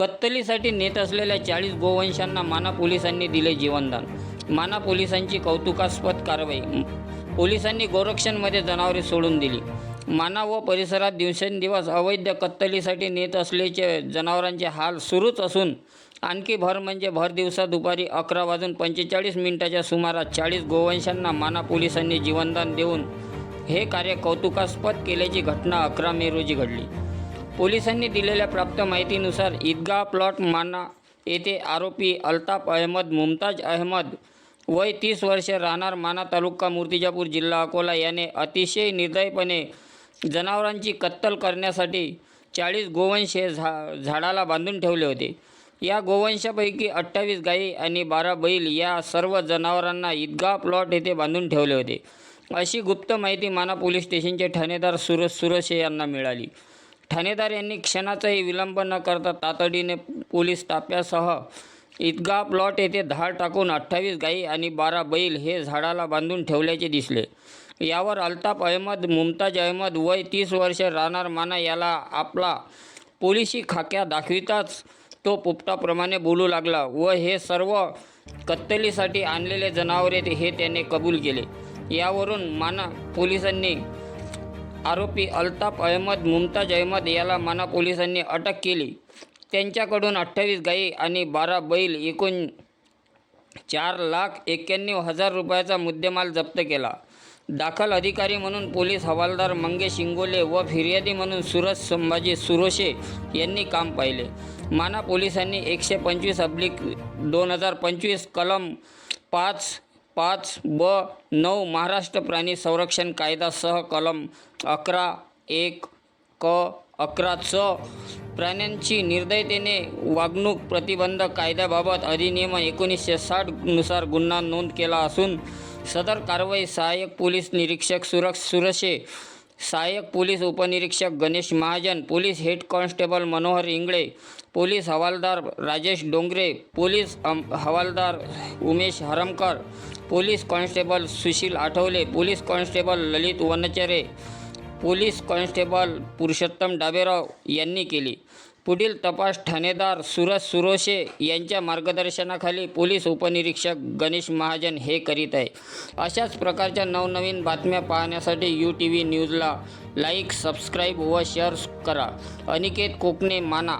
कत्तलीसाठी नेत असलेल्या चाळीस गोवंशांना माना पोलिसांनी दिले जीवनदान. माना पोलिसांची कौतुकास्पद कारवाई. पोलिसांनी गोरक्षणमध्ये जनावरे सोडून दिली. माना व परिसरात दिवसेंदिवस अवैध कत्तलीसाठी नेत असल्याचे जनावरांचे हाल सुरूच असून आणखी भर म्हणजे भर दिवसा दुपारी अकरा वाजून पंचेचाळीस मिनिटाच्या सुमारास चाळीस गोवंशांना माना पोलिसांनी जीवनदान देऊन हे कार्य कौतुकास्पद केल्याची घटना अकरा मे रोजी घडली. पोलिसांनी दिलेल्या प्राप्त माहितीनुसार ईदगाह प्लॉट माना येथे आरोपी अल्ताफ अहमद मुमताज अहमद वय तीस वर्षे राहणार माना तालुका मूर्तिजापूर जिल्हा अकोला. याने अतिशय निर्दयपणे जनावरांची कत्तल करण्यासाठी चाळीस गोवंश हे झा झाडाला बांधून ठेवले होते. या गोवंशापैकी अठ्ठावीस गायी आणि बारा बैल या सर्व जनावरांना ईदगाह प्लॉट येथे बांधून ठेवले होते. अशी गुप्त माहिती माना पोलीस स्टेशनचे ठाणेदार सुरज सुरशे यांना मिळाली. ठाणेदार यांनी क्षणाचाही विलंब न करता तातडीने पोलीस ताफ्यासह ईदगा प्लॉट येथे धाड टाकून अठ्ठावीस गायी आणि बारा बैल हे झाडाला बांधून ठेवल्याचे दिसले. यावर अल्ताफ अहमद मुमताज अहमद वय तीस वर्षे राहणार माना याला आपला पोलिसी खाक्या दाखविताच तो पोपटाप्रमाणे बोलू लागला व हे सर्व कत्तलीसाठी आणलेले जनावरे हे त्याने कबूल केले. यावरून माना पोलिसांनी आरोपी अल्ताफ अहमद मुमताज अहमद याला माना पोलिसांनी अटक केली. त्यांच्याकडून अठ्ठावीस गायी आणि बारा बैल एकूण चार लाख एक्क्याण्णव हजार रुपयाचा मुद्देमाल जप्त केला. दाखल अधिकारी म्हणून पोलीस हवालदार मंगेश इंगोले व फिर्यादी म्हणून सुरज संभाजी सुरोशे यांनी काम पाहिले. माना पोलिसांनी एकशे पंचवीस अब्लिक दोन हजार पंचवीस कलम पाच पाच ब नऊ महाराष्ट्र प्राणी संरक्षण कायदासह कलम अकरा एक क अकरा च प्राण्यांची निर्दयतेने वागणूक प्रतिबंध कायद्याबाबत अधिनियम एकोणीसशे साठनुसार गुन्हा नोंद केला असून सदर कारवाई सहाय्यक पोलीस निरीक्षक सुरक्ष सुरक्षे सहाय्यक पोलीस उपनिरीक्षक Ganesh Mahajan police head constable Manohar Ingale police हवालदार राजेश डोंगरे पोलीस हवालदार Umesh Haramkar police constable Sushil Athawale police constable Lalit Wanchare police constable Purushottam Daberao यांनी केली. पुढील तपास ठाणेदार सुरज सुरोशे यांच्या मार्गदर्शनाखाली पोलीस उपनिरीक्षक गणेश महाजन हे करीत आहे. अशाच प्रकारच्या नवनवीन बातम्या पाहण्यासाठी यू टी व्ही न्यूजला लाईक सबस्क्राईब व शेअर करा. अनिकेत कोकणे माना.